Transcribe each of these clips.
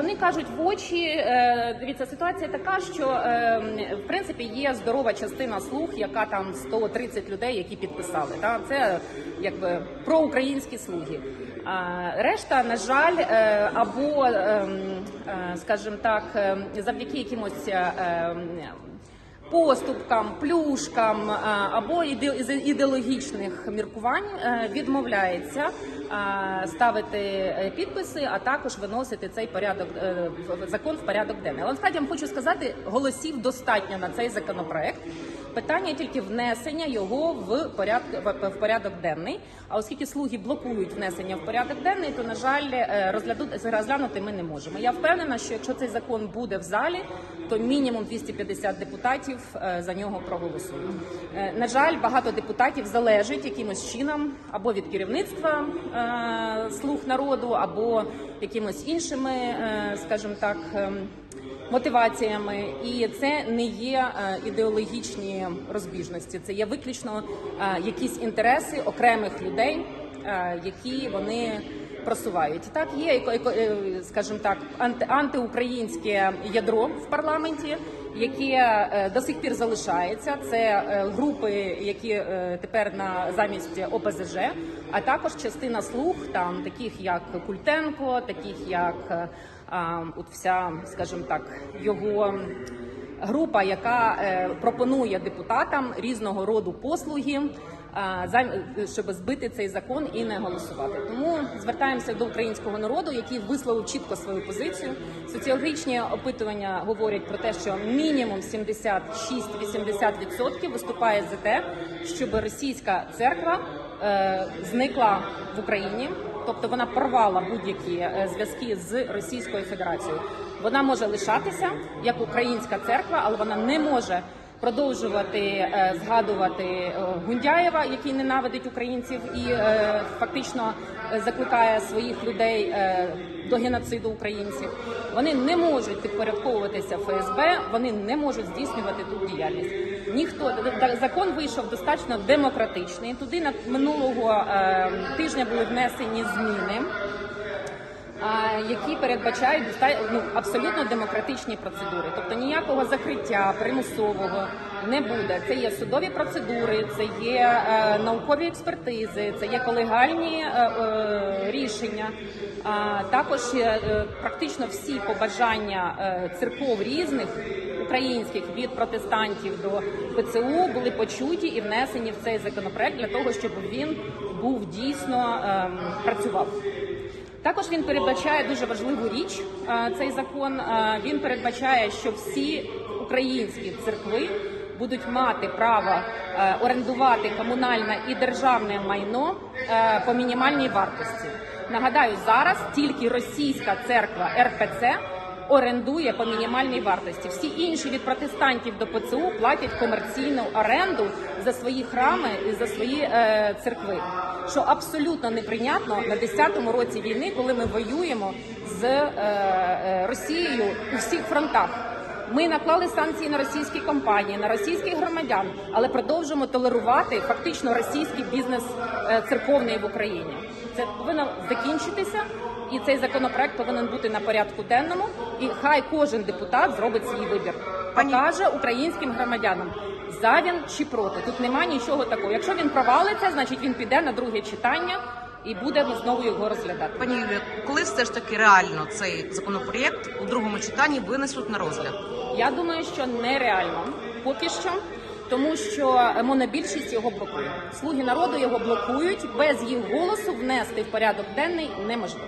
Вони кажуть в очі. е, Дивіться, ситуація така, що е, в принципі є здорова частина слуг, яка там 130 людей, які підписали. Та це якби проукраїнські слуги. Решта, на жаль, е, або ем, скажімо так, ем, завдяки якимось. Поступкам, плюшкам е, або іде- ідеологічних міркувань е, відмовляється е, ставити підписи, а також виносити цей порядок закон в порядок денний. Але насправді я вам хочу сказати, голосів достатньо на цей законопроект. Питання тільки внесення його в порядок в- порядок денний. А оскільки слуги блокують внесення в порядок денний, то на жаль, е, розглянути ми не можемо. Я впевнена, що якщо цей закон буде в залі, то мінімум 250 депутатів е, за нього проголосують. Е, На жаль, багато депутатів залежить якимось чином або від керівництва слуг народу, або якимось іншими, скажімо так. Мотиваціями, і це не є е, ідеологічні розбіжності. Це є виключно е, якісь інтереси окремих людей, е, які вони просувають. Так є скажімо так, анти, антиукраїнське ядро в парламенті, яке до сих пір залишається. Це групи, які тепер на замість ОПЗЖ, а також частина слуг, там таких як Культенко, таких як е, а, от вся, скажімо так, його група, яка е, пропонує депутатам різного роду послуги. а, Щоб збити цей закон і не голосувати, тому звертаємося до українського народу, який висловив чітко свою позицію. Соціологічні опитування говорять про те, що мінімум 76-80% виступає за те, щоб російська церква е, зникла в Україні, тобто вона порвала будь-які е, зв'язки з Російською Федерацією. Вона може лишатися як українська церква, але вона не може продовжувати е, згадувати е, Гундяєва, який ненавидить українців і фактично закликає своїх людей до геноциду українців. Вони не можуть підпорядковуватися ФСБ, вони не можуть здійснювати тут діяльність. Ніхто закон вийшов достатньо демократичний. Туди на минулого е, тижня були внесені зміни які передбачають ну, абсолютно демократичні процедури. Тобто ніякого закриття примусового не буде. Це є судові процедури, це є е, наукові експертизи, це є колегальні е, е, рішення. А, також е, е, практично всі побажання е, церков різних. Українських від протестантів до ПЦУ були почуті і внесені в цей законопроект для того, щоб він був дійсно ем, працював. Також він передбачає дуже важливу річ. е, Цей закон Е, він передбачає, що всі українські церкви будуть мати право е, орендувати комунальне і державне майно е, по мінімальній вартості. Нагадаю, зараз тільки російська церква РПЦ орендує по мінімальній вартості. Всі інші від протестантів до ПЦУ платять комерційну оренду за свої храми і за свої е, церкви, що абсолютно неприйнятно на 10-му році війни, коли ми воюємо з е, е, Росією у всіх фронтах. Ми наклали санкції на російські компанії, на російських громадян, але продовжуємо толерувати фактично російський бізнес е, церковний в Україні. Це повинно закінчитися, і цей законопроект повинен бути на порядку денному. І хай кожен депутат зробить свій вибір. Покаже українським громадянам. За він чи проти тут немає нічого такого. Якщо він провалиться, значить він піде на друге читання і будемо знову його розглядати. Пані Юлія, коли все ж таки реально цей законопроєкт у другому читанні винесуть на розгляд? Я думаю, що нереально поки що. Тому що монобільшість його блокує. Слуги народу його блокують. Без їх голосу внести в порядок денний неможливо.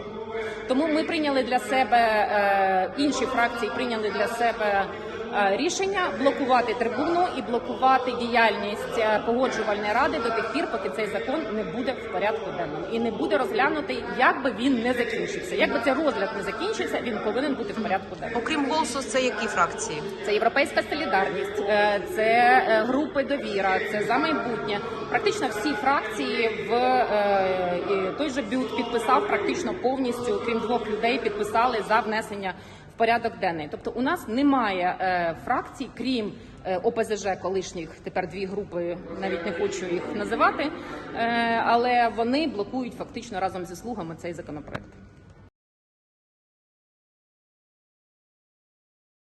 Тому ми прийняли для себе е, інші фракції прийняли для себе е, рішення блокувати трибуну і блокувати діяльність е, погоджувальної ради до тих пір, поки цей закон не буде в порядку денному і не буде розглянутий, як би він не закінчився. Як би цей розгляд не закінчився, він повинен бути в порядку денному. Окрім голосу, це які фракції? Це європейська солідарність, е, це е, групи довіра, це за майбутнє. Практично всі фракції в е, той же бют підписав практично повністю, крім двох людей, підписали за внесення в порядок денний. Тобто, у нас немає е, фракцій, крім е, ОПЗЖ колишніх. Тепер дві групи, навіть не хочу їх називати, е, але вони блокують фактично разом зі слугами цей законопроект.